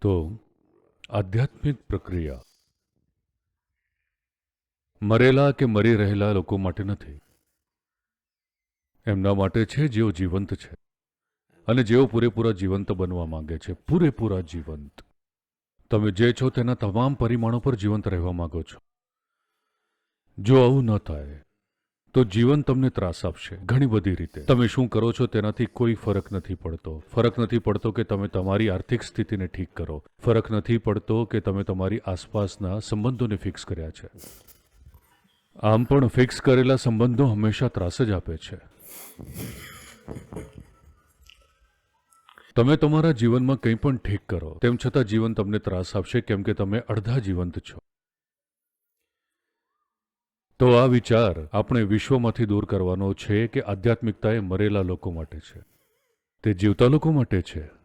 તો આધ્યાત્મિક પ્રક્રિયા. મરેલા કે મરી રહેલા લોકો માટે નથી. એમના માટે છે જેઓ જીવંત છે અને જેઓ પૂરેપૂરા જીવંત બનવા માંગે છે. પૂરેપૂરા જીવંત. તમે જે છો તેના તમામ પરિમાણો પર જીવંત રહેવા માંગો છો. જો આવું ન થાય તો જીવન તમને ત્રાસ આપશે ઘણી બધી રીતે. તમે શું કરો છો તેનાથી કોઈ ફરક નથી પડતો. ફરક નથી પડતો કે તમે તમારી આર્થિક સ્થિતિને ઠીક કરો. ફરક નથી પડતો કે તમે તમારી આસપાસના સંબંધોને ફિક્સ કર્યા છે. આમ પણ ફિક્સ કરેલા સંબંધો હંમેશા ત્રાસ જ આપે છે. તમે તમારા જીવનમાં કંઈ પણ ઠીક કરો, તેમ છતાં જીવન તમને ત્રાસ આપશે કેમ કે તમે અડધા જીવંત છો. તો આ વિચાર આપણે વિશ્વમાંથી દૂર કરવાનો છે કે આધ્યાત્મિકતા એ મરેલા લોકો માટે છે? તે જીવતા લોકો માટે છે?